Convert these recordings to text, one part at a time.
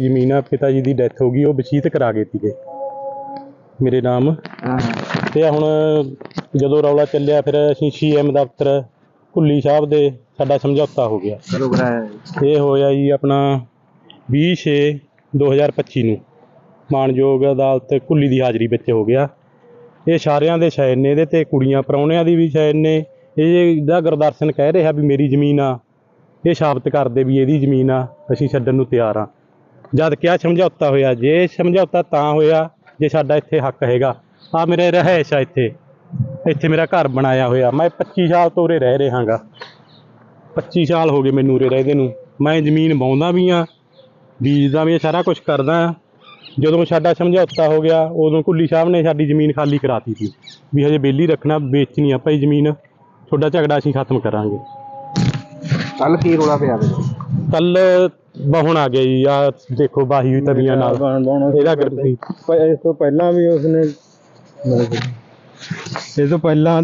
ਜ਼ਮੀਨ ਆ ਪਿਤਾ ਜੀ ਦੀ ਡੈਥ ਹੋ ਗਈ ਉਹ ਵਸੀਅਤ ਕਰਾ ਗਏ ਸੀਗੇ। ਮੇਰੇ ਨਾਮ। ਤੇ ਹੁਣ ਜਦੋਂ ਰੌਲਾ ਚੱਲਿਆ ਫਿਰ ਅਸੀਂ ਸੀਐਮ ਦਫ਼ਤਰ ਭੁੱਲੀ ਸਾਹਿਬ ਦੇ ਸਾਡਾ ਸਮਝੌਤਾ ਹੋ ਗਿਆ। ਕਦੋਂ ਕਰਾਇਆ ਇਹ ਹੋਇਆ ਜੀ ਆਪਣਾ 20 6 2025 ਨੂੰ। ਮਾਨਯੋਗ ਅਦਾਲਤ ਕੁੱਲੀ ਦੀ ਹਾਜ਼ਰੀ ਵਿੱਚ ਹੋ ਗਿਆ। ਇਹ ਸਾਰਿਆਂ ਦੇ ਸ਼ਾਇਦ ਨੇ ਇਹਦੇ ਤੇ ਕੁੜੀਆਂ ਪ੍ਰਾਹੁਣਿਆਂ ਦੀ ਵੀ ਸ਼ਾਇਦ ਨੇ। ਇਹ ਇਹਦਾ ਗੁਰਦਰਸ਼ਨ ਕਹਿ ਰਿਹਾ ਵੀ ਮੇਰੀ ਜ਼ਮੀਨ ਆ। ਇਹ ਸਾਬਤ ਕਰਦੇ ਵੀ ਇਹਦੀ ਜ਼ਮੀਨ ਆ। ਅਸੀਂ ਛੱਡਣ ਨੂੰ ਤਿਆਰ ਆ। ਜਦ ਕਿਹਾ ਸਮਝੌਤਾ ਹੋਇਆ ਜੇ ਸਮਝੌਤਾ ਤਾਂ ਹੋਇਆ ਜੇ ਸਾਡਾ ਇੱਥੇ ਹੱਕ ਹੈਗਾ। ਆ ਮੇਰੇ ਰਹਿائش ਆ ਇੱਥੇ। ਇੱਥੇ ਮੇਰਾ ਘਰ ਬਣਾਇਆ ਹੋਇਆ। ਮੈਂ 25 ਸਾਲ ਤੋਂ ਉਰੇ ਰਹਿ ਰਿਹਾਗਾ 25 ਸਾਲ ਹੋ ਗਏ ਮੈਨੂੰ ਉਰੇ ਰਹਿਦੇ ਨੂੰ। ਮੈਂ ਜ਼ਮੀਨ ਬਾਉਂਦਾ ਵੀ ਆ ਬੀਜਦਾ ਵੀ ਆ ਸਾਰਾ ਕੁਝ ਕਰਦਾ ਜਦੋਂ ਸਾਡਾ ਸਮਝੌਤਾ ਹੋ ਗਿਆ ਉਦੋਂ ਕੁੱਲੀ ਸਾਹਿਬ ਨੇ ਸਾਡੀ ਜ਼ਮੀਨ ਖਾਲੀ ਕਰਾਤੀ ਸੀ। ਵੀ ਹਜੇ ਬੇਲੀ ਰੱਖਣਾ ਵੇਚਣੀ ਆ ਭਾਈ ਜ਼ਮੀਨ। ਤੁਹਾਡਾ ਝਗੜਾ ਅਸੀਂ ਖਤਮ ਕਰਾਂਗੇ। ਕੱਲ ਕੀ ਰੋਲਾ ਪਿਆ? ਕੱਲ ਬਹੁਣ ਆ ਗਿਆ ਜੀ ਆ ਦੇਖੋ ਬਾਹੀ ਹੋਈ ਤਵੀਆਂ ਨਾਲ। ਇਹਦਾ ਕਰ ਤੁਸੀਂ ਇਸ ਤੋਂ ਪਹਿਲਾਂ ਵੀ ਉਸਨੇ ਇਹ ਤੋਂ ਪਹਿਲਾਂ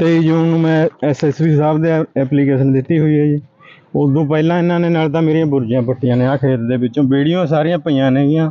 ਤੇਈ ਜੂਨ ਨੂੰ ਮੈਂ ਐਸਐਸਪੀ ਸਾਹਿਬ ਦੇ ਐਪਲੀਕੇਸ਼ਨ ਦਿੱਤੀ ਹੋਈ ਹੈ ਜੀ। ਉਦੋਂ ਪਹਿਲਾਂ ਇਹਨਾਂ ਨੇ ਨਾਲ ਤਾਂ ਮੇਰੀਆਂ ਬੁਰਜੀਆਂ ਪੱਟੀਆਂ ਨੇ ਆ ਖੇਤ ਦੇ ਵਿੱਚੋਂ ਵੀਡੀਓ ਸਾਰੀਆਂ ਪਈਆਂ ਨੇਗੀਆਂ।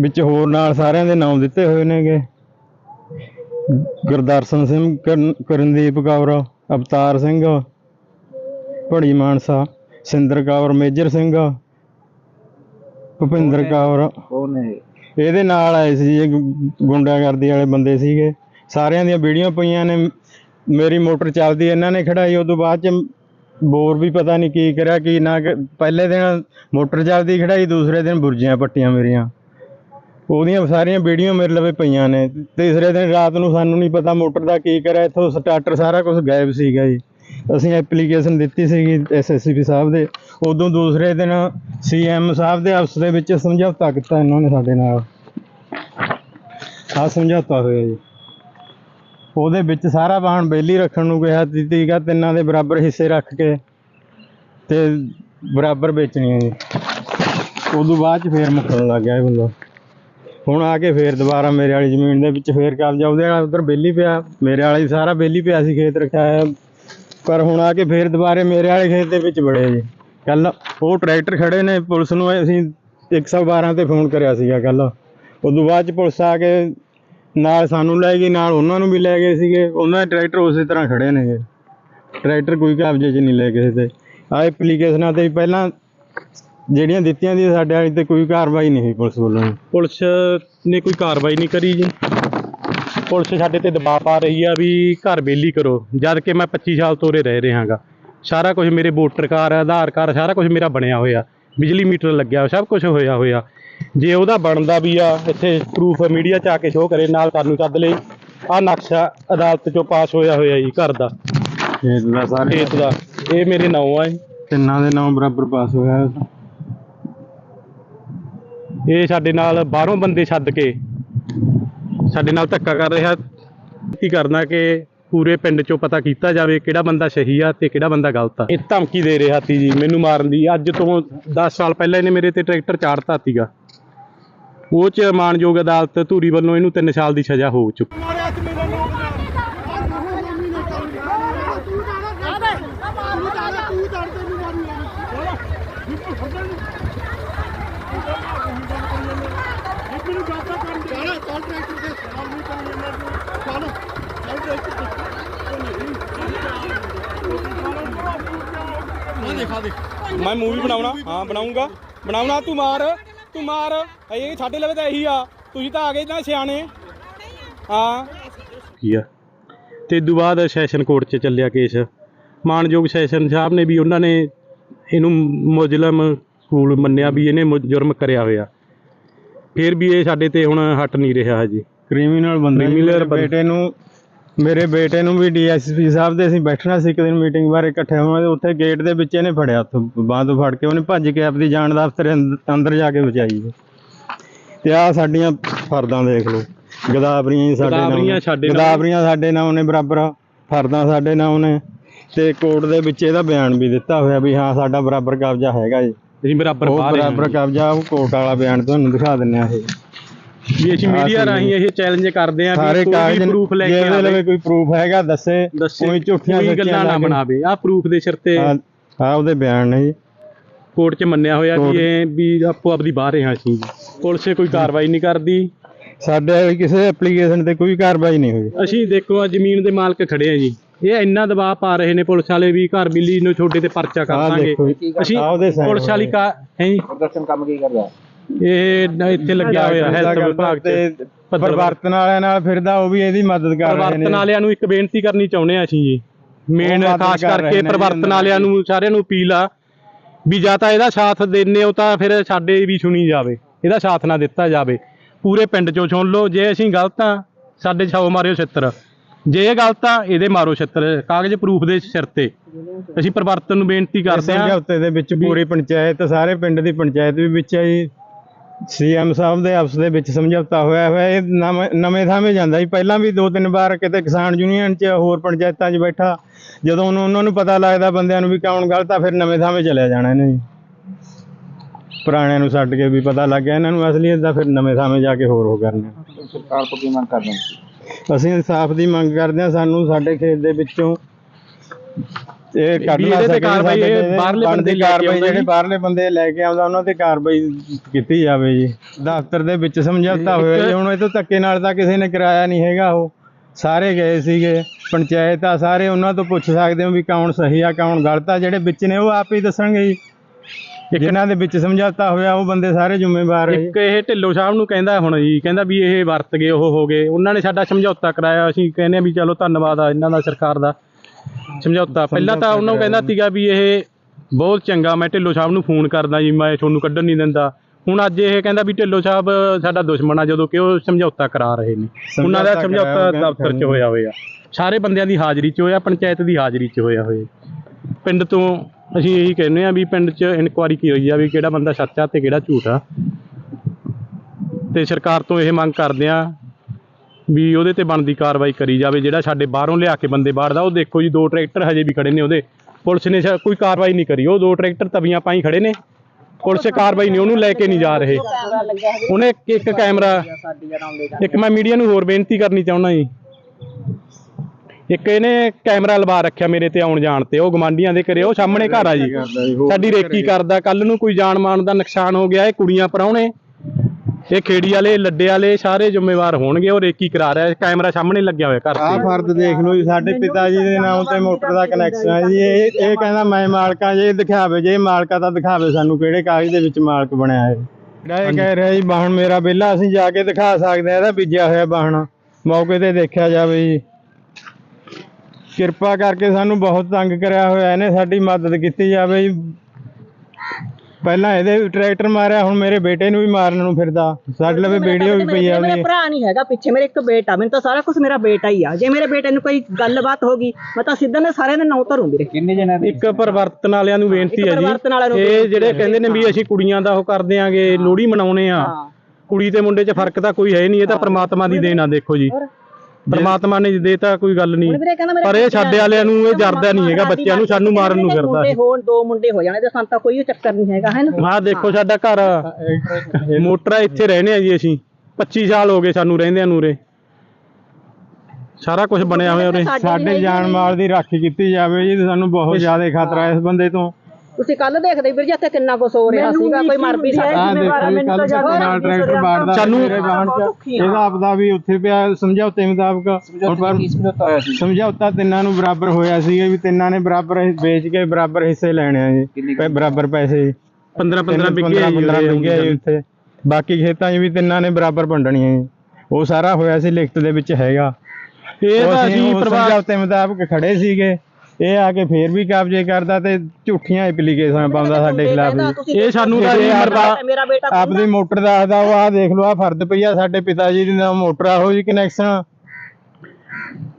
ਵਿੱਚ ਹੋਰ ਨਾਲ ਸਾਰਿਆਂ ਦੇ ਨਾਮ ਦਿੱਤੇ ਹੋਏ ਨੇਗੇ। ਗੁਰਦਰਸ਼ਨ ਸਿੰਘ ਕਰਨ- ਕਰਨਦੀਪ ਕੌਰ ਅਵਤਾਰ ਸਿੰਘ ਭੜੀ ਮਾਨਸਾ ਸਿੰਦਰ ਕੌਰ ਮੇਜਰ ਸਿੰਘ ਭੁਪਿੰਦਰ ਕੌਰ। ਇਹਦੇ ਨਾਲ ਆਏ ਸੀ ਗੁ- ਗੁੰਡਾਗਰਦੀ ਵਾਲੇ ਬੰਦੇ ਸੀਗੇ। ਸਾਰਿਆਂ ਦੀਆਂ ਵੀਡੀਓ ਪਈਆਂ ਨੇ। ਮੇਰੀ ਮੋਟਰ ਚੱਲਦੀ ਇਹਨਾਂ ਨੇ ਖੜਾਈ। ਉਸ ਤੋਂ ਬਾਅਦ ਚ ਬੋਰ ਵੀ ਪਤਾ ਨਹੀਂ ਕੀ ਕਰਿਆ ਕੀ ਨਾ ਪਹਿਲੇ ਦਿਨ ਮੋਟਰ ਚੱਲਦੀ ਖੜਾਈ। ਦੂਸਰੇ ਦਿਨ ਬੁਰਜੀਆਂ ਪੱਟੀਆਂ ਮੇਰੀਆਂ। ਉਹਦੀਆਂ ਸਾਰੀਆਂ ਵੀਡੀਓ ਮੇਰੇ ਲਵੇ ਪਈਆਂ ਨੇ। ਤੀਸਰੇ ਦਿਨ ਰਾਤ ਨੂੰ ਸਾਨੂੰ ਨਹੀਂ ਪਤਾ ਮੋਟਰ ਦਾ ਕੀ ਕਰਿਆ। ਇੱਥੋਂ ਸਟਾਰਟਰ ਸਾਰਾ ਕੁਝ ਗਾਇਬ ਸੀਗਾ ਜੀ। ਅਸੀਂ ਐਪਲੀਕੇਸ਼ਨ ਦਿੱਤੀ ਸੀਗੀ ਐਸਐਸਸੀਪੀ ਸਾਹਿਬ ਦੇ। ਉਦੋਂ ਦੂਸਰੇ ਦਿਨ ਸੀਐਮ ਸਾਹਿਬ ਦੇ ਅਫਸਰ ਦੇ ਵਿੱਚ ਸਮਝੌਤਾ ਕੀਤਾ ਇਹਨਾਂ ਨੇ ਸਾਡੇ ਨਾਲ। ਆਹ ਸਮਝੌਤਾ ਹੋਇਆ ਜੀ। ਉਹਦੇ ਵਿੱਚ ਸਾਰਾ ਵਾਹਣ ਬੇਲੀ ਰੱਖਣ ਨੂੰ ਕਿਹਾ ਸੀ ਸੀਗਾ ਤਿੰਨਾਂ ਦੇ ਬਰਾਬਰ ਹਿੱਸੇ ਰੱਖ ਕੇ ਤੇ ਬਰਾਬਰ ਵੇਚਣੀਆਂ ਜੀ। ਉਦੋਂ ਬਾਅਦ ਚ ਫੇਰ ਮੁੱਕਣ ਲੱਗ ਗਿਆ ਇਹ ਬੰਦਾ। ਹੁਣ ਆ ਕੇ ਫੇਰ ਦੁਬਾਰਾ ਮੇਰੇ ਵਾਲੀ ਜ਼ਮੀਨ ਦੇ ਵਿੱਚ ਫੇਰ ਕਬਜ਼ਾ, ਉਹਦੇ ਵਾਲਾ ਉਧਰ ਬੇਲੀ ਪਿਆ, ਮੇਰੇ ਵਾਲਾ ਹੀ ਸਾਰਾ ਬੇਲੀ ਪਿਆ ਸੀ ਖੇਤ ਰੱਖਿਆ ਹੋਇਆ। ਪਰ ਹੁਣ ਆ ਕੇ ਫੇਰ ਦੁਬਾਰੇ ਮੇਰੇ ਵਾਲੇ ਖੇਤ ਦੇ ਵਿੱਚ ਵੜੇ ਜੀ। ਕੱਲ ਉਹ ਟਰੈਕਟਰ ਖੜੇ ਨੇ, ਪੁਲਿਸ ਨੂੰ ਅਸੀਂ 112 ਤੇ ਫੋਨ ਕਰਿਆ ਸੀਗਾ ਕੱਲ ਉਦੋਂ ਬਾਅਦ ਚ ਪੁਲਿਸ ਆ ਕੇ ਨਾਲ ਸਾਨੂੰ ਲੈ ਗਈ, ਨਾਲ ਉਹਨਾਂ ਨੂੰ ਵੀ ਲੈ ਗਏ ਸੀਗੇ। ਉਹਨਾਂ ਦੇ ਟਰੈਕਟਰ ਉਸੇ ਤਰ੍ਹਾਂ ਖੜੇ ਨੇਗੇ ਟਰੈਕਟਰ ਕੋਈ ਕਬਜ਼ੇ 'ਚ ਨਹੀਂ ਲੈ ਕਿਸੇ ਤੇ। ਆ ਐਪਲੀਕੇਸ਼ਨਾਂ ਤੇ ਪਹਿਲਾਂ ਜਿਹੜੀਆਂ ਦਿੱਤੀਆਂ ਦੀ ਸਾਡੇ ਵਾਲੀ ਤੇ ਕੋਈ ਕਾਰਵਾਈ ਨਹੀਂ ਹੋਈ ਪੁਲਿਸ ਵੱਲੋਂ। ਪੁਲਿਸ ਨੇ ਕੋਈ ਕਾਰਵਾਈ ਨਹੀਂ ਕਰੀ ਜੀ। ਪੁਲਿਸ ਸਾਡੇ ਤੇ ਦਬਾਅ ਪਾ ਰਹੀ ਆ ਵੀ ਘਰ ਬੇਲੀ ਕਰੋ। ਜਦ ਕਿ ਮੈਂ 25 ਸਾਲ ਤੋਂ ਉਰੇ ਰਹਿ ਰਿਹਾਗਾ ਸਾਰਾ ਕੁਝ ਮੇਰੇ ਵੋਟਰ ਕਾਰਡ ਆਧਾਰ ਕਾਰਡ ਸਾਰਾ ਕੁਝ ਮੇਰਾ ਬਣਿਆ ਹੋਇਆ। ਬਿਜਲੀ ਮੀਟਰ ਲੱਗਿਆ ਸਭ ਕੁਝ ਹੋਇਆ ਹੋਇਆ। ਜੇ ਉਹਦਾ ਬਣਦਾ ਵੀ ਆ ਇੱਥੇ ਪ੍ਰੂਫ ਮੀਡੀਆ 'ਚ ਆ ਕੇ ਸ਼ੋਅ ਕਰੇ ਨਾਲ ਸਾਨੂੰ ਸੱਦ ਲਈ ਆ ਨਕਸ਼ਾ ਅਦਾਲਤ 'ਚੋਂ ਪਾਸ ਹੋਇਆ ਹੋਇਆ ਜੀ ਘਰ ਦਾ। ਖੇਤ ਦਾ ਸਾਰੇ। ਖੇਤ ਦਾ। ਇਹ ਮੇਰੇ ਨਾਂ ਆ ਜੀ। ਤਿੰਨਾਂ ਦੇ ਨਾਮ ਬਰਾਬਰ ਪਾਸ ਹੋਇਆ। ਇਹ ਸਾਡੇ ਨਾਲ ਬਾਹਰੋਂ ਬੰਦੇ ਛੱਡ ਕੇ ਸਾਡੇ ਨਾਲ ਧੱਕਾ ਕਰ ਰਿਹਾ। ਕੀ ਕਰਨਾ ਕਿ ਪੂਰੇ ਪਿੰਡ ਚੋਂ ਪਤਾ ਕੀਤਾ ਜਾਵੇ ਕਿਹੜਾ ਬੰਦਾ ਸਹੀ ਆ ਤੇ ਕਿਹੜਾ ਬੰਦਾ ਗਲਤ ਆ। ਇਹ ਧਮਕੀ ਦੇ ਰਿਹਾ ਸੀ ਜੀ, ਮੈਨੂੰ ਮਾਰਨ ਦੀ। ਅੱਜ ਤੋਂ 10 ਸਾਲ ਪਹਿਲਾਂ ਇਹਨੇ ਮੇਰੇ ਤੇ ਟਰੈਕਟਰ ਚਾੜਤਾ ਸੀਗਾ। ਉਹ ਚ ਮਾਨਯੋਗ ਅਦਾਲਤ ਧੂਰੀ ਵੱਲੋਂ ਇਹਨੂੰ 3 ਸਾਲ ਦੀ ਸਜ਼ਾ ਹੋ ਚੁੱਕੀ। ਮੈਂ ਮੂਵੀ ਬਣਾਉਣਾ। ਹਾਂ ਬਣਾਉਂਗਾ। ਬਣਾਉਣਾ ਤੂੰ ਮਾਰ ਤੂੰ ਮਾਰ। ਇਹ ਸਾਡੇ ਲਵੇ ਤਾਂ ਇਹੀ ਆ। ਤੁਸੀਂ ਤਾਂ ਆ ਗਏ ਨਾ ਸਿਆਣੇ। ਹਾਂ। ਕੀ ਆ? ਤੇ ਇਦੋਂ ਬਾਅਦ ਸੈਸ਼ਨ ਕੋਰਟ 'ਚ ਚੱਲਿਆ ਕੇਸ। ਮਾਨਯੋਗ ਸੈਸ਼ਨ ਸਾਹਿਬ ਨੇ ਵੀ ਉਹਨਾਂ ਨੇ ਇਹਨੂੰ ਮੁਜਲਮ ਕੂਲ ਮੰਨਿਆ ਵੀ ਇਹਨੇ ਮੁ- ਜੁਰਮ ਕਰਿਆ ਹੋਇਆ। ਫਿਰ ਵੀ ਇਹ ਸਾਡੇ ਤੇ ਹੁਣ ਹਟ ਨਹੀਂ ਰਿਹਾ ਹਜੇ। ਕ੍ਰਿਮੀਨਲ ਬੰਦੇ Criminal ਮੇਰੇ ਬੰਦੇ। ਬੇਟੇ ਨੂੰ ਮੇਰੇ ਬੇਟੇ ਨੂੰ ਵੀ ਡੀਐਸਪੀ ਸਾਹਿਬ ਦੇ ਅਸੀਂ ਬੈਠਣਾ ਸੀ ਇੱਕ ਦਿਨ ਮੀਟਿੰਗ ਬਾਰੇ ਇਕੱਠੇ ਹੋਵਾਂਗੇ ਉੱਥੇ ਗੇਟ ਦੇ ਵਿੱਚ ਇਹਨੇ ਫੜਿਆ ਉੱਥੋਂ ਬਾਂਹ ਤੋਂ ਫੜ ਕੇ ਉਹਨੇ ਭੱਜ ਕੇ ਆਪਦੀ ਜਾਨ ਦਾ ਅਫਸਰ ਅੰਦ- ਅੰਦਰ ਜਾ ਕੇ ਬਚਾਈ। ਤੇ ਆ ਸਾਡੀਆਂ ਫਰਦਾਂ ਦੇਖ ਲਓ ਗਦਾਵਰੀਆਂ ਹੀ ਸਾਡੇ ਨਾਲ। ਗਦਾਵਰੀਆਂ ਸਾਡੇ ਨਾਲ ਉਹਨੇ ਬਰਾਬਰ ਫਰਦਾਂ ਸਾਡੇ ਨਾਲ ਉਹਨੇ ਤੇ ਕੋਰਟ ਦੇ ਵਿੱਚ ਇਹਦਾ ਬਿਆਨ ਵੀ ਦਿੱਤਾ ਹੋਇਆ ਵੀ ਹਾਂ ਸਾਡਾ ਬਰਾਬਰ ਕਬਜ਼ਾ ਹੈਗਾ ਜੀ ਅਸੀਂ ਬਰਾਬਰ ਬਾਹਰ ਬਰਾਬਰ ਕਬਜ਼ਾ ਉਹ ਕੋਰਟ ਵਾਲਾ ਬਿਆਨ ਤੁਹਾਨੂੰ ਦਿਖਾ ਦਿੰਨੇ ਆ ਇਹ ਵੀ ਅਸੀਂ ਮੀਡੀਆ ਹਾਂ, ਰਾਹੀਂ ਇਹ ਚੈਲੰਜ ਕਰਦੇ ਆ ਵੀ ਕੋਈ ਵੀ ਪ੍ਰੂਫ ਲੈ ਜੇ ਕੇ ਆਵੇ। ਲਵੇ ਕੋਈ ਪ੍ਰੂਫ ਹੈਗਾ ਦੱਸੇ। ਕੋਈ ਝੂਠੀਆਂ ਗੱਲਾਂ ਨਾ ਬਣਾਵੇ। ਆ ਪ੍ਰੂਫ ਦੇ ਸਿਰ ਤੇ ਆ ਆ ਉਹਦੇ ਬਿਆਨ ਨੇ ਜੀ। ਕੋਰਟ 'ਚ ਮੰਨਿਆ ਹੋਇਆ ਕਿ ਇਹ ਵੀ ਆਪੋ ਆਪਦੀ ਬਾਹਰ ਹਾਂ ਅਸੀਂ। ਪੁਲਿਸ ਕੋਈ ਕਾਰਵਾਈ ਨਹੀਂ ਕਰਦੀ। ਸਾਡੇ ਕਿਸੇ ਐਪਲੀਕੇਸ਼ਨ ਤੇ ਕੋਈ ਕਾਰਵਾਈ ਨਹੀਂ ਹੋਈ। ਅਸੀਂ ਦੇਖੋ ਆ ਜ਼ਮੀਨ ਦੇ ਮਾਲਕ ਖੜੇ ਆ ਜੀ। ਇਹ ਇੰਨਾ ਦਬਾਅ ਪਾ ਰਹੇ ਨੇ ਪੁਲਿਸ ਵਾਲੇ ਵੀ ਘਰ ਬਿੱਲੀ ਨੂੰ ਛੋਟੇ ਤੇ ਪਰਚਾ ਕਰ ਦਾਂਗੇ ਜੀ, ਅਸੀਂ ਪੁਲਿਸ ਵਾਲੀ ਕਾ ਹੈ ਜੀ? ਪ੍ਰਦਰਸ਼ਨ ਕੰਮ ਕੀ ਕਰਦਾ? ਇਹ ਨ- ਇੱਥੇ ਲੱਗਿਆ ਹੋਇਆ ਹੈਲਥ ਵਿਭਾਗ ਤੇ ਪਰਿਵਰਤਨ ਵਾਲਿਆਂ ਨਾਲ ਫਿਰਦਾ ਉਹ ਵੀ ਇਹਦੀ ਮਦਦ ਕਰ ਰਹੇ ਨੇ। ਪ੍ਰਵਰਤਨ ਵਾਲਿਆਂ ਨੂੰ ਇੱਕ ਬੇਨਤੀ ਕਰਨੀ ਚਾਹੁੰਦੇ ਆ ਅਸੀਂ ਜੀ। ਮੇਨ ਉਹ ਮਦਦ ਖਾਸ ਕਰ ਰਹੇ ਕਰਕੇ ਨੇ ਪ੍ਰਵਰਤਨ ਵਾਲਿਆਂ ਨੂੰ ਸਾਰਿਆਂ ਨੂੰ ਅਪੀਲ ਆ ਵੀ ਜਾਂ ਤਾਂ ਇਹਦਾ ਸਾਥ ਦਿੰਨੇ ਹੋ ਤਾਂ ਫਿਰ ਸਾਡੇ ਵੀ ਸੁਣੀ ਜਾਵੇ ਇਹਦਾ ਸਾਥ ਨਾ ਦਿੱਤਾ ਜਾਵੇ। ਪੂਰੇ ਪਿੰਡ ਚੋਂ ਸੁਣ ਲਓ ਜੇ ਅਸੀਂ ਗਲਤ ਆ ਸਾਡੇ ਛਾਓ ਮਾਰਿਓ ਛਿੱਤਰ। ਜੇ ਇਹ ਗਲਤ ਆ ਇਹਦੇ ਮਾਰੋ ਛਿੱਤਰ। ਕਾਗਜ਼ ਪ੍ਰੂਫ ਦੇ ਸਿਰ ਤੇ। ਅਸੀਂ ਪ੍ਰਵਰਤਨ ਨੂੰ ਬੇਨਤੀ ਕਰਦੇ ਆ ਸਮਝੌਤੇ ਦੇ ਵਿੱਚ ਪੂਰੀ ਪੰਚਾਇਤ ਸਾਰੇ ਪਿੰਡ ਦੀ ਪੰਚਾਇਤ ਵੀ ਵਿੱਚ ਹੈ ਜੀ ਸੀਐਮ ਸਾਹਿਬ ਦੇ ਆਪਸ ਦੇ ਵਿੱਚ ਸਮਝੌਤਾ ਹੋਇਆ ਹੋਇਆ ਇਹ ਨਵੇਂ- ਨਵੇਂ ਥਾਵੇਂ ਜਾਂਦਾ ਜੀ ਪਹਿਲਾਂ ਵੀ ਦੋ ਤਿੰਨ ਵਾਰ ਕਿਤੇ ਕਿਸਾਨ ਯੂਨੀਅਨ 'ਚ ਹੋਰ ਪੰਚਾਇਤਾਂ 'ਚ ਬੈਠਾ ਜਦੋਂ ਉਹਨੂੰ ਉਹਨਾਂ ਨੂੰ ਪਤਾ ਲੱਗਦਾ ਬੰਦਿਆਂ ਨੂੰ ਵੀ ਕੌਣ ਗਲਤ ਆ ਫਿਰ ਨਵੇਂ ਥਾਵੇਂ ਚਲਿਆ ਜਾਣਾ ਇਹਨੇ ਜੀ। ਪੁਰਾਣਿਆਂ ਨੂੰ ਛੱਡ ਕੇ ਵੀ ਪਤਾ ਲੱਗ ਗਿਆ ਇਹਨਾਂ ਨੂੰ ਅਸਲੀਅਤ ਦਾ ਫਿਰ ਨਵੇਂ ਥਾਵੇਂ ਜਾ ਕੇ ਹੋਰ ਹੋ ਕਰਨਾ। ਸਰਕਾਰ ਤੋਂ ਕੀ ਮੰਗ ਕਰਦੇ ਹੋ? ਅਸੀਂ ਇਨਸਾਫ ਦੀ ਮੰਗ ਕਰਦੇ ਹਾਂ ਸਾਨੂੰ ਸਾਡੇ ਖੇਤ ਦੇ ਵਿੱਚੋਂ ਇਹ ਕੱਢ ਵੀ ਨਾ ਇਹਦੇ ਤੇ ਸਕੇ ਕਾਰਵਾਈ ਸਾਡੇ ਇਹ ਤੇ ਬਾਹਰਲੇ ਬਣਦੀ ਬੰਦੇ ਲੈ ਕੇ ਕਾਰਵਾਈ ਆਉਂਦੇ ਜਿਹੜੇ ਜੀ। ਬਾਹਰਲੇ ਬੰਦੇ ਲੈ ਕੇ ਆਉਂਦਾ ਉਹਨਾਂ ਤੇ ਕਾਰਵਾਈ ਕੀਤੀ ਜਾਵੇ ਜੀ। ਦਫ਼ਤਰ ਦੇ ਵਿੱਚ ਸਮਝੌਤਾ ਹੋਇਆ ਜੀ ਹੁਣ ਇਹ ਤੋਂ ਧੱਕੇ ਨਾਲ ਤਾਂ ਕਿਸੇ ਨੇ ਕਰਾਇਆ ਨਹੀਂ ਹੈਗਾ ਉਹ। ਸਾਰੇ ਗਏ ਸੀਗੇ ਪੰਚਾਇਤ ਆ ਸਾਰੇ ਉਹਨਾਂ ਤੋਂ ਪੁੱਛ ਸਕਦੇ ਹੋ ਵੀ ਕੌਣ ਸਹੀ ਆ ਕੌਣ ਗਲਤ ਆ ਜਿਹੜੇ ਵਿੱਚ ਨੇ ਉਹ ਆਪ ਹੀ ਦੱਸਣਗੇ ਜੀ। ਜਿਨ੍ਹਾਂ ਦੇ ਵਿੱਚ ਸਮਝੌਤਾ ਹੋਇਆ ਉਹ ਬੰਦੇ ਸਾਰੇ ਜ਼ਿੰਮੇਵਾਰ ਹੈ ਜੀ। ਇੱਕ ਇਹ ਢਿੱਲੋਂ ਸਾਹਿਬ ਨੂੰ ਕਹਿੰਦਾ ਹੁਣ ਜੀ ਕਹਿੰਦਾ ਵੀ ਇਹ ਵਰਤ ਗਏ ਉਹ ਹੋ ਗਏ। ਉਹਨਾਂ ਨੇ ਸਾਡਾ ਸਮਝੌਤਾ ਕਰਾਇਆ ਅਸੀਂ ਕਹਿੰਦੇ ਆ ਵੀ ਚਲੋ ਧੰਨਵਾਦ ਆ ਇਹਨਾਂ ਦਾ ਸਰਕਾਰ ਦਾ। ਸਮਝੌਤਾ। ਪਹਿਲਾਂ ਤਾਂ ਉਹਨਾਂ ਨੂੰ ਕਹਿੰਦਾ ਸੀਗਾ ਵੀ ਇਹ ਬਹੁਤ ਚੰਗਾ ਮੈਂ ਢਿੱਲੋਂ ਸਾਹਿਬ ਨੂੰ ਫੋਨ ਕਰਦਾ ਜੀ ਮੈਂ ਤੁਹਾਨੂੰ ਕੱਢਣ ਨਹੀਂ ਦਿੰਦਾ। ਹੁਣ ਅੱਜ ਇਹ ਕਹਿੰਦਾ ਵੀ ਢਿੱਲੋਂ ਸਾਹਿਬ ਸਾਡਾ ਦੁਸ਼ਮਣ ਆ ਜਦੋਂ ਕਿ ਉਹ ਸਮਝੌਤਾ ਕਰਾ ਰਹੇ ਨੇ। ਉਹਨਾਂ ਦਾ ਸਮਝੌਤਾ ਦਫ਼ਤਰ 'ਚ ਹੋਇਆ ਹੋਇਆ। ਸਾਰੇ ਬੰਦਿਆਂ ਦੀ ਹਾਜ਼ਰੀ 'ਚ ਹੋਇਆ ਪੰਚਾਇਤ ਦੀ ਹਾਜ਼ਰੀ 'ਚ ਹੋਇਆ ਹੋਇਆ। ਪਿੰਡ ਤੋਂ ਅਸੀਂ ਇਹੀ ਕਹਿੰਦੇ ਆ ਵੀ ਪਿੰਡ 'ਚ ਇਨਕੁਆਰੀ ਕੀ ਹੋਈ ਆ ਵੀ ਕਿਹੜਾ ਬੰਦਾ ਸੱਚ ਤੇ ਕਿਹੜਾ ਝੂਠ ਆ। ਤੇ ਸਰਕਾਰ ਤੋਂ ਇਹ ਮੰਗ ਕਰਦੇ ਆ ਵੀ ਉਹਦੇ ਤੇ ਬਣਦੀ ਕਾਰਵਾਈ ਕਰੀ ਜਾਵੇ, ਜਿਹੜਾ ਸਾਡੇ ਬਾਹਰੋਂ ਲਿਆ ਕੇ ਬੰਦੇ ਬਾੜਦਾ ਉਹ ਦੇਖੋ ਜੀ, ਦੋ ਟਰੈਕਟਰ ਹਜੇ ਵੀ ਖੜੇ ਨੇ ਉਹਦੇ। ਪੁਲਿਸ ਨੇ ਕੋਈ ਕਾਰਵਾਈ ਨਹੀਂ ਕਰੀ। ਉਹ ਦੋ ਟਰੈਕਟਰ ਤਵੀਆਂ ਪਾਈ ਖੜੇ ਨੇ। ਪੁਲਿਸ ਕਾਰਵਾਈ ਨਹੀਂ, ਉਹਨੂੰ ਲੈ ਕੇ ਨਹੀਂ ਜਾ ਰਹੇ। ਉਹਨੇ ਇੱਕ ਕੈਮਰਾ ਇੱਕ ਮੈਂ ਮੀਡੀਆ ਨੂੰ ਹੋਰ ਬੇਨਤੀ ਕਰਨੀ ਚਾਹੁੰਦਾ ਜੀ। ਇੱਕ ਇਹਨੇ ਕੈਮਰਾ ਲਵਾ ਰੱਖਿਆ ਮੇਰੇ ਤੇ ਆਉਣ ਜਾਣ ਤੇ। ਉਹ ਗਵਾਂਢੀਆਂ ਦੇ ਘਰੇ, ਉਹ ਸਾਹਮਣੇ ਘਰ ਆ ਜੀ। ਸਾਡੀ ਰੇਕੀ ਕਰਦਾ। ਕੱਲ ਨੂੰ ਕੋਈ ਜਾਨ ਮਾਨ ਦਾ ਨੁਕਸਾਨ ਹੋ ਗਿਆ, ਇਹ ਕੁੜੀਆਂ ਪਰਾਉਣੇ। ਇਹ ਖੇੜੀ ਵਾਲੇ ਲੱਡੇ ਵਾਲੇ ਸਾਰੇ ਜ਼ਿੰਮੇਵਾਰ ਹੋਣਗੇ ਉਹ ਰੇਕੀ ਕਰਾ ਰਿਹਾ ਹੈ। ਕੈਮਰਾ ਸਾਹਮਣੇ ਲੱਗਿਆ ਹੋਇਆ ਘਰ ਆਹ ਤੇ ਫਰਦ ਦੇਖ ਲਓ ਜੀ ਸਾਡੇ ਪਿਤਾ ਜੀ ਦੇ ਨਾਮ ਤੇ ਮੋਟਰ ਦਾ ਕਨੈਕਸ਼ਨ ਹੈ ਜੀ। ਇਹ ਇਹ ਕਹਿੰਦਾ ਮੈਂ ਮਾਲਕਾਂ ਜੇ ਦਿਖਾਵੇ ਜੇ ਮਾਲਕਾ ਤਾਂ ਦਿਖਾਵੇ ਸਾਨੂੰ ਕਿਹੜੇ ਕਾਗਜ਼ ਦੇ ਵਿੱਚ ਮਾਲਕ ਬਣਿਆ ਹੈ ਜਿਹੜਾ ਇਹ ਕਹਿ ਰਿਹਾ ਜੀ ਵਾਹਣ ਮੇਰਾ ਵਿਹਲਾ ਅਸੀਂ ਜਾ ਕੇ ਦਿਖਾ ਸਕਦੇ ਹਾਂ ਇਹਦਾ ਬੀਜਿਆ ਹੋਇਆ ਵਾਹਣ ਮੌਕੇ ਤੇ ਦੇਖਿਆ ਜਾਵੇ ਜੀ। ਕਿਰਪਾ ਕਰਕੇ ਸਾਨੂੰ ਬਹੁਤ ਤੰਗ ਕਰਿਆ ਹੋਇਆ ਇਹਨੇ ਸਾਡੀ ਮਦਦ ਕੀਤੀ ਜਾਵੇ ਜੀ। ਪਹਿਲਾਂ ਇਹਦੇ ਵੀ ਟਰੈਕਟਰ ਮਾਰਿਆ ਹੁਣ ਮੇਰੇ ਬੇਟੇ ਨੂੰ ਵੀ ਮਾਰਨ ਨੂੰ ਫਿਰਦਾ। ਸਾਡੇ ਲਵੇ ਵੀਡੀਓ ਵੀ ਪਈ ਆ ਮੇਰਾ ਉਹਦੀ। ਭਰਾ ਨਹੀਂ ਹੈਗਾ ਪਿੱਛੇ ਮੇਰੇ ਇੱਕ ਬੇਟਾ ਮੈਨੂੰ ਤਾਂ ਸਾਰਾ ਕੁਝ ਮੇਰਾ ਬੇਟਾ ਹੀ ਆ। ਜੇ ਮੇਰੇ ਬੇਟੇ ਨੂੰ ਕੋਈ ਗੱਲਬਾਤ ਹੋ ਗਈ ਮੈਂ ਤਾਂ ਸਿੱਧਾ ਨੇ ਸਾਰਿਆਂ ਦੇ ਨਾਂ ਧਰੂ ਵੀਰੇ ਕਿੰਨੇ ਜਣੇ ਦੇ? ਇੱਕ ਪਰਿਵਰਤਨ ਵਾਲਿਆਂ ਨੂੰ ਬੇਨਤੀ ਹੈ ਪਰਿਵਰਤਨ ਵਾਲਿਆਂ ਨੂੰ ਜੀ ਇਹ ਜਿਹੜੇ ਕਹਿੰਦੇ ਨੇ ਵੀ ਅਸੀਂ ਕੁੜੀਆਂ ਦਾ ਉਹ ਕਰਦੇ ਆਂਗੇ ਲੋਹੜੀ ਮਨਾਉਣੇ ਆ। ਹਾਂ। ਕੁੜੀ ਤੇ ਮੁੰਡੇ 'ਚ ਫ਼ਰਕ ਤਾਂ ਕੋਈ ਹੈ ਨਹੀਂ ਇਹ ਤਾਂ ਪ੍ਰਮਾਤਮਾ ਦੀ ਦੇਣ ਆ ਦੇਖੋ ਜੀ। ਪਰਮਾਤਮਾ ਨੇ ਦੇਤਾ ਕੋਈ ਗੱਲ ਨਹੀਂ। ਪਰ ਇਹ ਸਾਡੇ ਵਾਲਿਆਂ ਨੂੰ ਇਹ ਜਰਦਾ ਨਹੀਂ ਹੈਗਾ ਬੱਚਿਆਂ ਨੂੰ ਸਾਨੂੰ ਮਾਰਨ ਨੂੰ ਫਿਰਦਾ। ਮੁੰਡੇ ਹੋਣ ਦੋ ਮੁੰਡੇ ਹੋ ਜਾਣੇ ਤੇ ਸਾਨੂੰ ਤਾਂ ਕੋਈ ਚੱਕਰ ਨਹੀਂ ਹੈਗਾ ਹੈ ਨਾ? ਆਹ ਦੇਖੋ ਸਾਡਾ ਘਰ। ਮੋਟਰ ਇੱਥੇ ਰਹਿੰਦੇ ਆ ਜੀ ਅਸੀਂ। 25 ਸਾਲ ਹੋ ਗਏ ਸਾਨੂੰ ਰਹਿੰਦਿਆਂ ਨੂੰ ਉਰੇ। ਸਾਰਾ ਕੁਝ ਬਣਿਆ ਹੋਇਆ ਉਰੇ। ਸਾਡੇ ਜਾਨ ਮਾਲ ਦੀ ਰਾਖੀ ਕੀਤੀ ਜਾਵੇ ਜੀ ਸਾਨੂੰ ਬਹੁਤ ਜ਼ਿਆਦਾ ਖਤਰਾ ਇਸ ਬੰਦੇ ਤੋਂ। ਤੁਸੀਂ ਕੱਲ ਦੇਖਦੇ ਵੀਰ ਜੀ ਇੱਥੇ ਕਿੰਨਾ ਕੁਛ ਹੋ ਰਿਹਾ ਸੀਗਾ ਕੋਈ ਮਰ ਵੀ ਸਕਦਾ। ਆਹ ਦੇਖੋ ਜੀ ਕੱਲ ਧੱਕੇ ਨਾਲ ਟਰੈਕਟਰ ਬਾੜਦਾ ਸਾਨੂੰ- ਮੇਰੇ ਵਾਹਨ ਚ। ਇਹਦਾ ਆਪਦਾ ਵੀ ਉੱਥੇ ਪਿਆ ਸਮਝੌਤੇ ਮੁਤਾਬਕ। ਹੁਣ ਪਰ ਸਮਝੌਤਾ ਤਿੰਨਾਂ ਨੂੰ ਬਰਾਬਰ ਹੋਇਆ ਸੀਗਾ ਵੀ ਤਿੰਨਾਂ ਨੇ ਬਰਾਬਰ ਹਿ- ਵੇਚ ਕੇ ਬਰਾਬਰ ਹਿੱਸੇ ਲੈਣੇ ਆ ਜੀ। ਪੈ- ਬਰਾਬਰ ਪੈਸੇ 15 15 15 ਵਿਗੇ 15 ਵਿਗੇ ਜੀ ਉੱਥੇ। ਬਾਕੀ ਖੇਤਾਂ 'ਚ ਵੀ ਤਿੰਨਾਂ ਨੇ ਬਰਾਬਰ ਵੰਡਣੀਆਂ ਜੀ। ਉਹ ਸਾਰਾ ਹੋਇਆ ਸੀ ਲਿਖਤ ਦੇ ਵਿੱਚ ਹੈਗਾ। ਇਹ ਤਾਂ ਅਸੀਂ ਉਹ ਪਰਿਵਾਰ ਸਮਝੌਤੇ ਮੁਤਾਬਕ ਖੜੇ ਸੀਗੇ। ਇਹ ਆ ਕੇ ਫੇਰ ਵੀ ਕਬਜ਼ੇ ਕਰਦਾ ਤੇ ਝੂਠੀਆਂ ਐਪਲੀਕੇਸ਼ਨਾਂ ਪਾਉਂਦਾ ਸਾਡੇ ਖਿਲਾਫ ਜੀ ਇਹ ਸਾਨੂੰ ਤਾਂ ਜਿਹੜੇ ਜੀ ਮਰਵਾ ਮੇਰਾ ਬੇਟਾ ਆਪਦੀ ਮੋਟਰ ਦੱਸਦਾ ਉਹ ਆ ਦੇਖ ਲਓ ਆ ਫਰਦ ਪਈ ਆ ਸਾਡੇ ਪਿਤਾ ਜੀ ਦੀ ਮੋਟਰ ਆ ਉਹ ਜੀ ਕਨੈਕਸ਼ਨ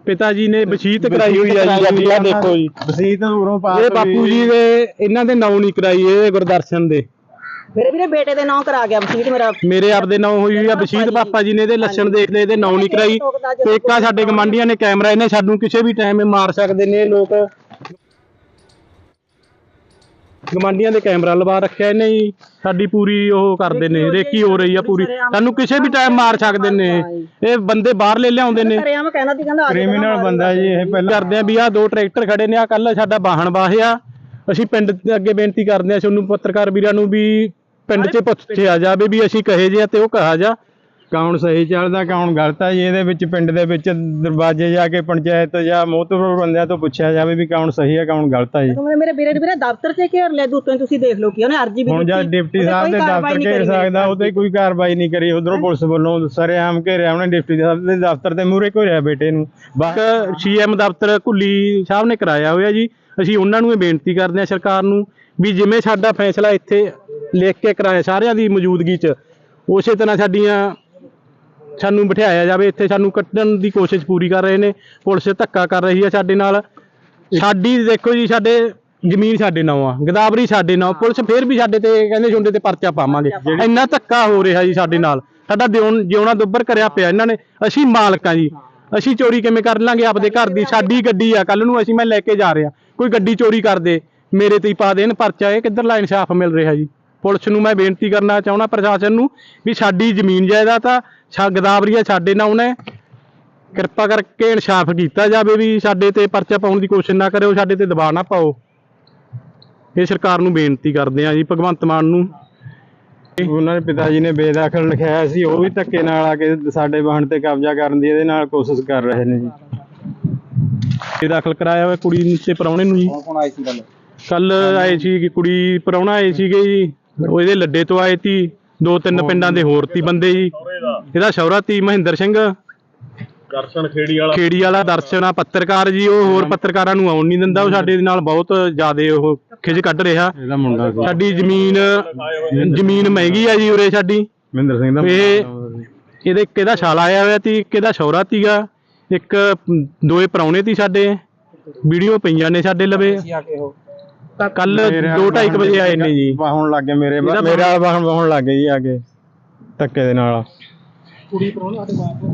ਪਿਤਾ ਜੀ ਨੇ ਵਸੀਅਤ ਕਰਾਈ ਹੋਈ ਹੈ ਜੀ ਸਾਡੀ ਆਹ ਦੇਖੋ ਜੀ। ਵਸੀਤ ਉਰੋਂ ਪਾਸ ਇਹ ਬਾਪੂ ਜੀ ਦੇ ਇਹਨਾਂ ਦੇ ਨਾਂ ਨਹੀਂ ਕਰਾਈ ਇਹ ਗੁਰਦਰਸ਼ਨ ਦੇ। ਮੇਰੇ ਵੀਰੇ ਬੇਟੇ ਦੇ ਨਾਂ ਕਰਾ ਗਿਆ ਵਸੀਤ ਮੇਰਾ। ਮੇਰੇ ਆਪਦੇ ਨਾਂ ਹੋਈ ਹੋਈ ਆ ਵਸੀਅਤ ਪਾਪਾ ਜੀ ਨੇ ਇਹਦੇ ਲੱਛਣ ਦੇਖਦੇ ਇਹਦੇ ਨਾਂ ਨਹੀਂ ਕਰਾਈ। ਤੇ ਇੱਕ ਆ ਸਾਡੇ ਗਮੰਡੀਆਂ ਨੇ ਕੈਮਰਾ ਇਹਨੇ ਸਾਨੂੰ ਕਿਸੇ ਵੀ ਟਾਈਮ ਮਾਰ ਸਕਦੇ ਨੇ ਇਹ ਲੋਕ ਗਮੰਡੀਆਂ ਦੇ ਕੈਮਰਾ ਲਵਾ ਰੱਖਿਆ ਇਹਨੇ ਜੀ ਸਾਡੀ ਪੂਰੀ ਉਹ ਕਰਦੇ ਨੇ ਰੇਕੀ ਹੋ ਰਹੀ ਆ ਪੂਰੀ। ਸਾਨੂੰ ਕਿਸੇ ਵੀ ਟਾਈਮ ਮਾਰ ਸਕਦੇ ਨੇ। ਇਹ। ਬੰਦੇ ਬਾਹਰ ਲੈ ਲਿਆਉਂਦੇ ਨੇ। ਘਰੇ ਆ ਮੈਂ ਕਹਿੰਦਾ ਸੀ ਕਹਿੰਦਾ ਕ੍ਰਿਮੀਨਲ ਬੰਦਾ ਜੀ ਇਹ ਪਹਿਲਾਂ ਕਰਦੇ ਆ ਵੀ ਆ ਦੋ ਟਰੈਕਟਰ ਖੜੇ ਨੇ ਆ ਕੱਲ ਸਾਡਾ ਵਾਹਣ ਵਾਹਿਆ। ਅਸੀਂ ਪਿੰਡ ਦੇ ਅੱਗੇ ਬੇਨਤੀ ਕਰਦੇ ਆ ਤੁਹਾਨੂੰ ਪੱਤਰਕਾਰ ਵੀਰਾਂ ਨੂੰ ਵੀ ਪਿੰਡ 'ਚ ਪੁੱਛਿਆ ਜਾਵੇ ਵੀ ਅਸੀਂ ਕਹੇ ਜੇ ਆ ਤੇ ਉਹ ਕਹਾ ਜਾ। ਕੌਣ ਸਹੀ ਚੱਲਦਾ ਕੌਣ ਗਲਤ ਆ ਜੀ ਇਹਦੇ ਵਿੱਚ ਪਿੰਡ ਦੇ ਵਿੱਚ ਦਰਵਾਜ਼ੇ ਜਾ ਕੇ ਪੰਚਾਇਤ ਜਾਂ ਮੋਹਤਬਰ ਬੰਦਿਆਂ ਤੋਂ ਪੁੱਛਿਆ ਜਾਵੇ ਵੀ ਕੌਣ ਸਹੀ ਆ ਕੌਣ ਗਲਤ ਆ ਜੀ। ਮੇਰੇ ਵੀਰੇ ਵੀਰੇ ਦਫ਼ਤਰ 'ਚ ਘੇਰ ਲਿਆ ਦੂਤੋਂ ਤੁਸੀਂ ਦੇਖ ਲਓ ਕੀ ਉਹਨੇ ਅਰਜੀ ਵੀ ਹੁਣ ਜਦ ਡਿਪਟੀ ਸਾਹਿਬ ਦੇ ਦਫ਼ਤਰ ਘੇਰ ਸਕਦਾ ਉਹ ਤੇ ਕੋਈ ਕਾਰਵਾਈ ਨਹੀਂ ਕਰੀ ਉਧਰੋਂ ਪੁਲਿਸ ਵੱਲੋਂ ਸਰੇਆਮ ਘੇਰਿਆ ਉਹਨੇ ਡਿਪਟੀ ਸਾਹਿਬ ਦੇ ਦਫ਼ਤਰ ਦੇ ਮੂਹਰੇ ਘੇਰਿਆ ਬੇਟੇ ਨੂੰ। ਬਾ- ਇੱਕ ਸੀਐਮ ਦਫ਼ਤਰ ਕੁੱਲੀ ਸਾਹਿਬ ਨੇ ਕਰਾਇਆ ਹੋਇਆ ਜੀ। ਅਸੀਂ ਉਹਨਾਂ ਨੂੰ ਇਹ ਬੇਨਤੀ ਕਰਦੇ ਹਾਂ ਸਰਕਾਰ ਨੂੰ ਵੀ ਜਿਵੇਂ ਸਾਡਾ ਫੈਸਲਾ ਇੱਥੇ ਲਿਖ ਕੇ ਕਰਾਇਆ ਸਾਰਿਆਂ ਦੀ ਮੌਜੂਦਗੀ 'ਚ ਉਸੇ ਤਰ੍ਹਾਂ ਸਾਡੀਆਂ ਸਾਨੂੰ ਬਿਠਾਇਆ ਜਾਵੇ ਇੱਥੇ ਸਾਨੂੰ ਕੱਢਣ ਦੀ ਕੋਸ਼ਿਸ਼ ਪੂਰੀ ਕਰ ਰਹੇ ਨੇ ਪੁਲਿਸ ਧੱਕਾ ਕਰ ਰਹੀ ਹੈ ਸਾਡੇ ਨਾਲ। ਸਾਡੀ ਦੇਖੋ ਜੀ ਸਾਡੇ ਜ਼ਮੀਨ ਸਾਡੇ ਨਾਂ ਆ ਗਦਾਵਰੀ ਸਾਡੇ ਨਾਂ ਪੁਲਿਸ ਫੇਰ ਵੀ ਸਾਡੇ ਤੇ ਕਹਿੰਦੇ ਛੁੰਡੇ ਤੇ ਪਰਚਾ ਪਾਵਾਂਗੇ। ਇੰਨਾ ਧੱਕਾ ਹੋ ਰਿਹਾ ਜੀ ਸਾਡੇ ਨਾਲ। ਸਾਡਾ ਜਿਉਣਾ ਦੁੱਬਰ ਕਰਿਆ ਪਿਆ ਇਹਨਾਂ ਨੇ ਅਸੀਂ ਮਾਲਕਾਂ ਜੀ। ਅਸੀਂ ਚੋਰੀ ਕਿਵੇਂ ਕਰ ਲਾਂਗੇ ਆਪਦੇ ਘਰ ਦੀ ਸਾਡੀ ਗੱਡੀ ਆ ਕੱਲ ਨੂੰ ਅਸੀਂ ਮੈਂ ਲੈ ਕੇ ਜਾ ਰਿਹਾ। ਕੋਈ ਗੱਡੀ ਚੋਰੀ ਕਰ ਦੇ, ਮੇਰੇ ਤੇ ਹੀ ਪਾ ਦੇਣ, ਪਰਚਾ ਇਹ ਕਿੱਧਰਲਾ ਇਨਸਾਫ ਮਿਲ ਰਿਹਾ ਜੀ? ਪੁਲਿਸ ਨੂੰ ਮੈਂ ਬੇਨਤੀ ਕਰਨਾ ਚਾਹੁੰਦਾ, ਪ੍ਰਸ਼ਾਸਨ ਨੂੰ, ਵੀ ਸਾਡੀ ਜ਼ਮੀਨ ਜਾਇਦਾਦ ਆ ਛਾ ਗਦਾਵਰੀਆ ਸਾਡੇ ਨਾਂ ਉਹਨੇ ਕਿਰਪਾ ਕਰਕੇ ਇਨਸਾਫ ਕੀਤਾ ਜਾਵੇ ਵੀ ਸਾਡੇ ਤੇ ਪਰਚਾ ਪਾਉਣ ਦੀ ਕੋਸ਼ਿਸ਼ ਨਾ ਕਰਿਓ, ਸਾਡੇ ਤੇ ਦਬਾਅ ਨਾ ਪਾਓ। ਇਹ ਸਰਕਾਰ ਨੂੰ ਬੇਨਤੀ ਕਰਦੇ ਆ ਜੀ, ਭਗਵੰਤ ਮਾਨ ਨੂੰ। ਉਹਨਾਂ ਦੇ ਪਿਤਾ ਜੀ ਨੇ ਬੇਦਾਖਲ ਲਿਖਾਇਆ ਸੀ, ਉਹ ਵੀ ਧੱਕੇ ਨਾਲ ਆ ਕੇ ਸਾਡੇ ਵਾਹਨ ਤੇ ਕਬਜ਼ਾ ਕਰਨ ਦੀ, ਇਹਦੇ ਨਾਲ ਕੋਸ਼ਿਸ਼ ਕਰ ਰਹੇ ਨੇ ਜੀ। ਇਹ ਦਾਖਲ ਕਰਾਇਆ ਹੋਇਆ ਕੁੜੀ ਨੂੰ ਤੇ ਪ੍ਰਾਹੁਣੇ ਨੂੰ ਜੀ। ਕੌਣ ਕੌਣ ਆਏ ਸੀ ਗੱਲ ਕੱਲ ਆਏ ਸੀ ਕਿ ਕੁੜੀ ਪ੍ਰਾਹੁਣਾ ਆਏ ਸੀਗੇ ਜੀ। ਉਹ ਇਹਦੇ ਲੱਡੇ ਤੋਂ ਆਏ ਤੀ ਦੋ ਤਿੰਨ ਪਿੰਡਾਂ ਦੇ ਹੋਰ ਤੀ ਬੰਦੇ ਜੀ। ਇਹਦਾ ਸ਼ੌਹਰਾ ਤੀ ਮਹਿੰਦਰ ਸਿੰਘ। ਦਰਸ਼ਨ ਖੇੜੀ ਵਾਲਾ। ਖੇੜੀ ਵਾਲਾ ਦਰਸ਼ਨ ਆ ਪੱਤਰਕਾਰ ਜੀ ਉਹ ਹੋਰ ਪੱਤਰਕਾਰਾਂ ਨੂੰ ਆਉਣ ਨਹੀਂ ਦਿੰਦਾ। ਉਹ ਸਾਡੇ ਨਾਲ ਬਹੁਤ ਜ਼ਿਆਦੇ ਉਹ ਖਿਜ ਕੱਢ ਰਿਹਾ। ਇਹਦਾ ਮੁੰਡਾ ਸੀ। ਸਾਡੀ ਜ਼ਮੀਨ ਜ਼ਮੀਨ ਮਹਿੰਗੀ ਆ ਜੀ ਉਰੇ ਸਾਡੀ। ਮਹਿੰਦਰ ਸਿੰਘ ਦਾ ਇਹ। ਇਹਦੇ ਇੱਕ ਇਹਦਾ ਛਾਲਾ ਆਇਆ ਹੋਇਆ ਤੀ ਇੱਕ ਇਹਦਾ ਸ਼ੌਹਰਾ ਤੀਗਾ। ਇੱਕ ਦੋਏ ਪ੍ਰਾਹੁਣੇ ਤੀ ਸਾਡੇ ਵੀਡੀਓ ਪਈਆਂ ਨੇ ਸਾਡੇ ਲਵੇ। ਆ ਕੇ ਉਹ ਕੱਲ ਮੇਰੇ 2:30 ਵਜੇ ਆਏ ਨੇ ਜੀ। ਵਾਹਣ ਲੱਗ ਗਏ ਮੇਰੇ ਇਹਦਾ ਮੇਰਾ ਵਾਹਣ ਵਾਹਣ ਲੱਗ ਗਏ ਜੀ ਆ ਕੇ ਧੱਕੇ ਦੇ ਨਾਲ। ਕੁੜੀ ਪ੍ਰਾਹੁਣਾ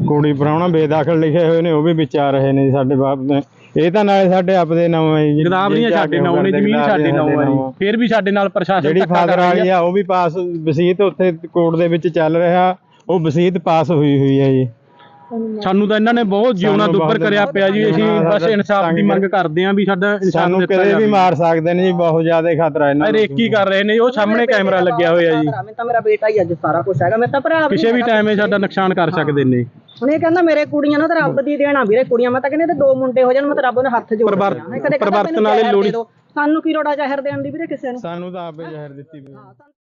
ਕੁੜੀ ਪ੍ਰਾਹੁਣਾ ਬੇਦਖਲ ਲਿਖੇ ਹੋਏ ਨੇ ਉਹ ਵੀ ਵਿੱਚ ਆ ਰਹੇ ਨੇ ਜੀ ਸਾਡੇ ਬਾਪ ਦੇ। ਇਹ ਤਾਂ ਨਾਲੇ ਸਾਡੇ ਆਪਦੇ ਨਾਮ ਹੈ ਜੀ ਗਦਾਵਰੀਆਂ ਜਿਹੜੀ ਸਾਡੇ ਨਾਂ ਨੇ ਜ਼ਮੀਨ ਸਾਡੇ ਨਾਂ ਜੀ। ਆ। ਫਿਰ ਵੀ ਸਾਡੇ ਨਾਲ ਪ੍ਰਸ਼ਾਸਨ ਜਿਹੜੀ ਫਾਦਰ ਵਾਲੀ ਆ ਉਹ ਵੀ ਪਾਸ ਵਸੀਅਤ ਉੱਥੇ ਕੋਰਟ ਦੇ ਵਿੱਚ ਚੱਲ ਰਿਹਾ ਉਹ ਵਸੀਅਤ ਪਾਸ ਹੋਈ ਹੋਈ ਹੈ ਜੀ। ਸਾਨੂੰ ਤਾਂ ਇਹਨਾਂ ਨੇ ਬਹੁਤ ਜਿਉਣਾ ਸਾਨੂੰ ਬਹੁਤ ਕਰਿਆ ਪਿਆ ਜੀ। ਅਸੀਂ ਬਸ ਸਾਡਾ ਇਨਸਾਫ ਦੀ ਮੰਗ ਕਰਦੇ ਆਂ ਵੀ ਸਾਡਾ ਇਨਸਾਫ ਸਾਨੂੰ ਦਿੱਤਾ ਕਦੇ ਵੀ ਜਾਵੇ। ਮਾਰ ਸਕਦੇ ਨੇ ਜੀ ਬਹੁਤ ਜ਼ਿਆਦਾ ਖਤਰਾ ਇਹਨਾਂ ਨੂੰ। ਰੇਕੀ ਕਰ ਰਹੇ ਨੇ ਉਹ ਸਾਹਮਣੇ ਕੈਮਰਾ ਲੱਗਿਆ ਹੋਇਆ ਜੀ। ਮੈਂ ਤਾਂ ਮੇਰਾ ਬੇਟਾ ਹੀ ਅੱਜ ਸਾਰਾ ਕੁਝ ਹੈਗਾ। ਮੇਰੇ ਤਾਂ ਭਰਾ ਵੀ ਕਿਸੇ ਵੀ। ਟਾਈਮ ਇਹ ਸਾਡਾ ਨੁਕਸਾਨ ਕਰ ਸਕਦੇ ਨੇ। ਹੁਣ ਇਹ ਕਹਿੰਦਾ ਮੇਰੇ ਕੁੜੀਆਂ ਨਾਲ ਤਾਂ ਰੱਬ ਦੀ ਦੇਣਾ ਵੀਰੇ ਕੁੜੀਆਂ ਮੈਂ ਤਾਂ ਕਹਿੰਦੇ ਤੇ ਦੋ ਮੁੰਡੇ ਹੋ ਜਾਣ ਮੈਂ ਤਾਂ ਰੱਬ ਨੂੰ ਹੱਥ ਜੋੜ ਪਰਿਵਰਤਨ ਵਾਲੇ ਲੋੜੀ-। ਸਾਨੂੰ ਕੀ ਲੋੜਾ ਜ਼ਹਿਰ ਦੇਣ ਦੀ ਵੀਰੇ ਕਿਸੇ ਨੂੰ? ਸਾਨੂੰ ਤਾਂ ਆਪੇ ਜ਼ਹਿਰ ਦਿੱਤੀ ਪਈ